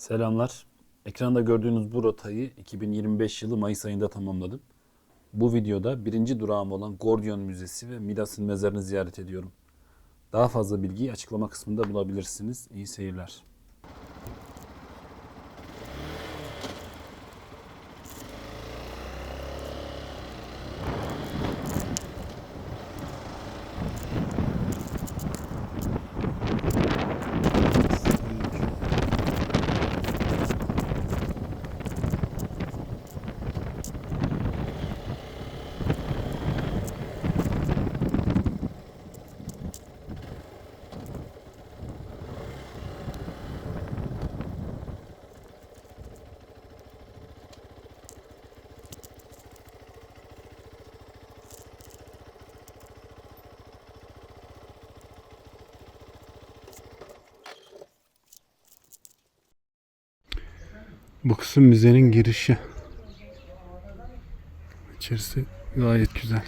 Selamlar. Ekranda gördüğünüz bu rotayı 2025 yılı Mayıs ayında tamamladım. Bu videoda birinci durağım olan Gordion Müzesi ve Midas'ın mezarını ziyaret ediyorum. Daha fazla bilgiyi açıklama kısmında bulabilirsiniz. İyi seyirler. Bu kısım müzenin girişi. İçerisi gayet güzel.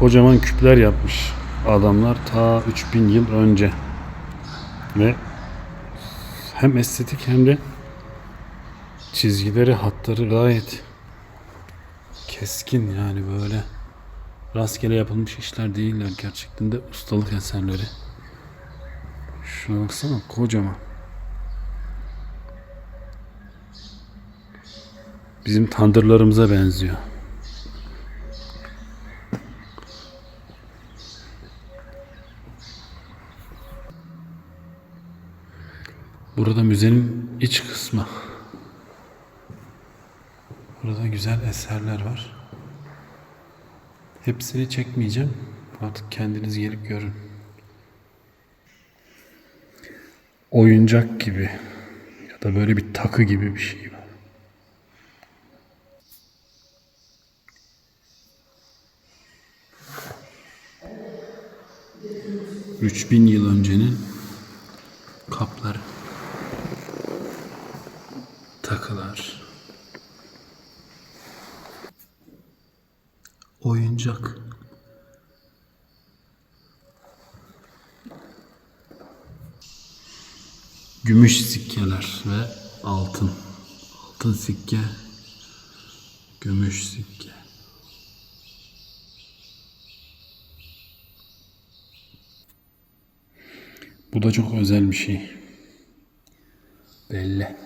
Kocaman küpler yapmış adamlar ta 3000 yıl önce. Ve hem estetik hem de çizgileri, hatları gayet keskin yani böyle rastgele yapılmış işler değiller. Gerçekten de ustalık eserleri. Şuna baksana kocaman. Bizim tandırlarımıza benziyor. Burada müzenin iç kısmı. Burada güzel eserler var. Hepsini çekmeyeceğim. Artık kendiniz gelip görün. Oyuncak gibi ya da böyle bir takı gibi bir şey var. ...3000 yıl öncenin kapları takılar. Oyuncak. Gümüş sikkeler ve altın. Altın sikke, gümüş sikke. Bu da çok özel bir şey. Belli.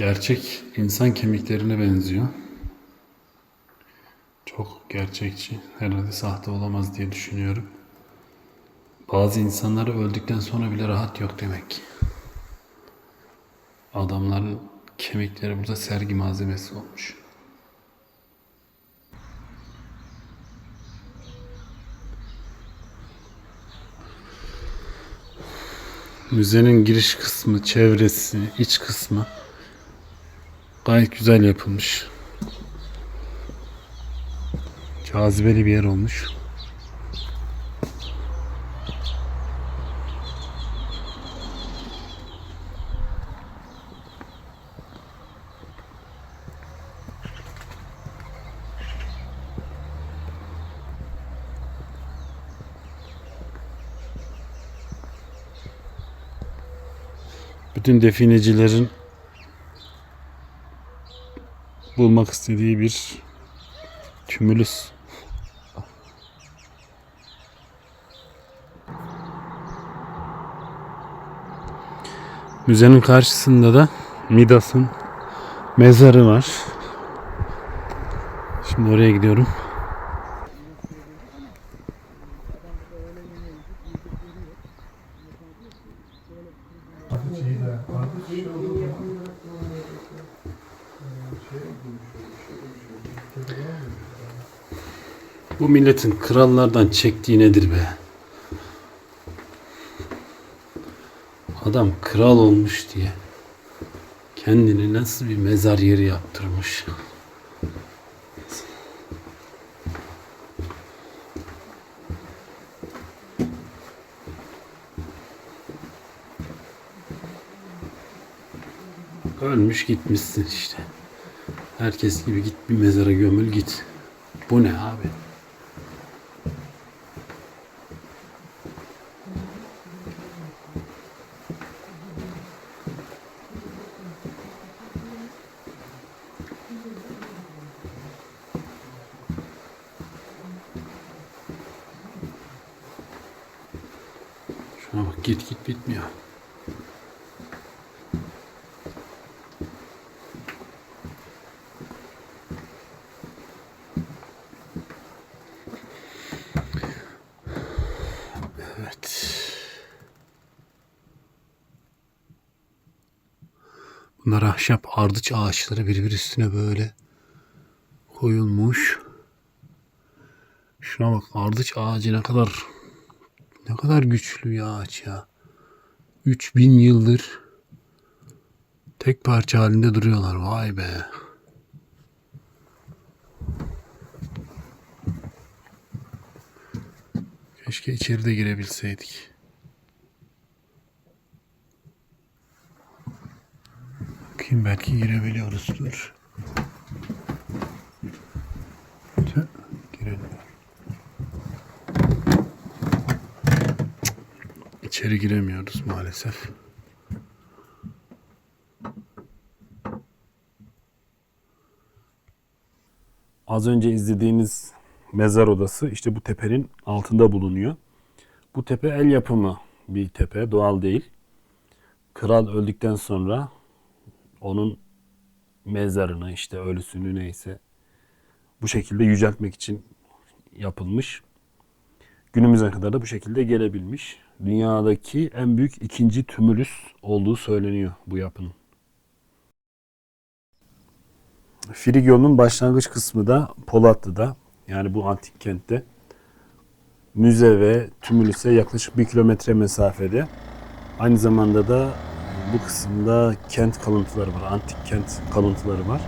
Gerçek insan kemiklerine benziyor. Çok gerçekçi. Herhalde sahte olamaz diye düşünüyorum. Bazı insanları öldükten sonra bile rahat yok demek. Adamların kemikleri burada sergi malzemesi olmuş. Müzenin giriş kısmı, çevresi, iç kısmı gayet güzel yapılmış. Cazibeli bir yer olmuş. Bütün definecilerin bulmak istediği bir kümülüs. Müzenin karşısında da Midas'ın mezarı var. Şimdi oraya gidiyorum. Bu milletin krallardan çektiği nedir be? Adam kral olmuş diye kendini nasıl bir mezar yeri yaptırmış. Ölmüş gitmişsin işte. Herkes gibi git bir mezara gömül git. Bu ne abi? Şuna bak git git bitmiyor. Evet. Bunlar ahşap ardıç ağaçları birbiri üstüne böyle koyulmuş. Şuna bak ardıç ağacı ne kadar ne kadar güçlü ya ağaç ya. 3000 yıldır tek parça halinde duruyorlar. Vay be. Keşke içeri de girebilseydik. Bakayım belki girebiliyoruzdur. İçeri giremiyoruz maalesef. Az önce izlediğiniz mezar odası işte bu tepenin altında bulunuyor. Bu tepe el yapımı bir tepe, doğal değil. Kral öldükten sonra onun mezarını işte ölüsünü neyse bu şekilde yüceltmek için yapılmış. Günümüze kadar da bu şekilde gelebilmiş. Dünyadaki en büyük ikinci tümülüs olduğu söyleniyor bu yapının. Frigyo'nun başlangıç kısmı da Polatlı'da. Yani bu antik kentte. Müze ve tümülüse yaklaşık bir kilometre mesafede. Aynı zamanda da bu kısımda kent kalıntıları var. Antik kent kalıntıları var.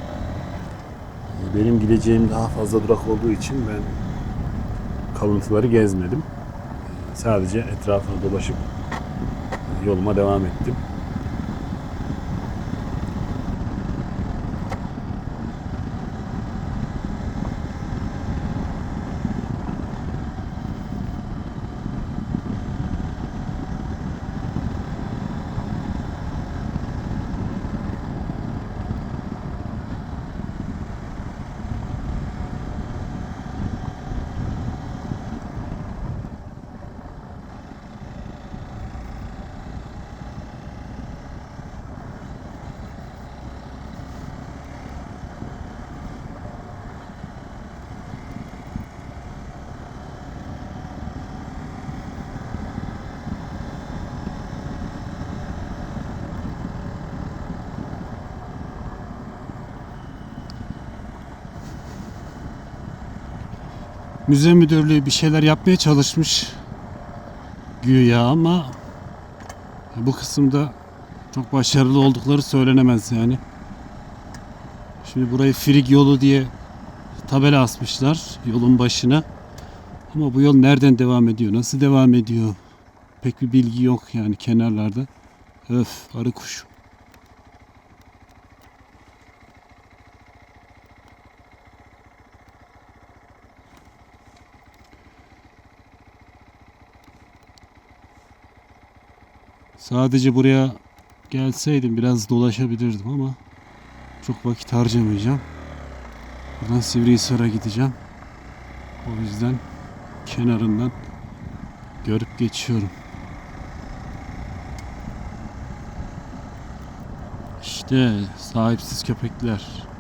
Benim gideceğim daha fazla durak olduğu için ben kalıntıları gezmedim. Sadece etrafını dolaşıp yoluma devam ettim. Müze müdürlüğü bir şeyler yapmaya çalışmış güya ama bu kısımda çok başarılı oldukları söylenemez yani. Şimdi burayı Frig yolu diye tabela asmışlar yolun başına. Ama bu yol nereden devam ediyor? Nasıl devam ediyor? Pek bir bilgi yok yani kenarlarda. Öf arı kuş. Sadece buraya gelseydim biraz dolaşabilirdim ama çok vakit harcamayacağım. Buradan Sivrihisar'a gideceğim. O yüzden kenarından görüp geçiyorum. İşte sahipsiz köpekler.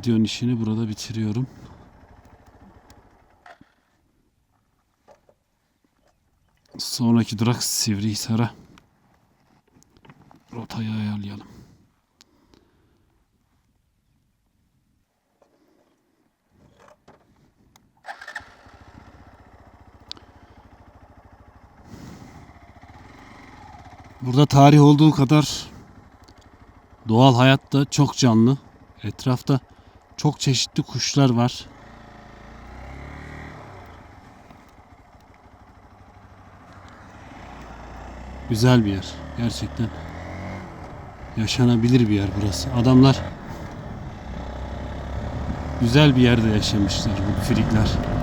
Bu gordiyon işini burada bitiriyorum. Sonraki durak Sivrihisar'a. Rotayı ayarlayalım. Burada tarih olduğu kadar doğal hayatta çok canlı. Etrafta çok çeşitli kuşlar var. Güzel bir yer. Gerçekten yaşanabilir bir yer burası. Adamlar güzel bir yerde yaşamışlar bu frikler.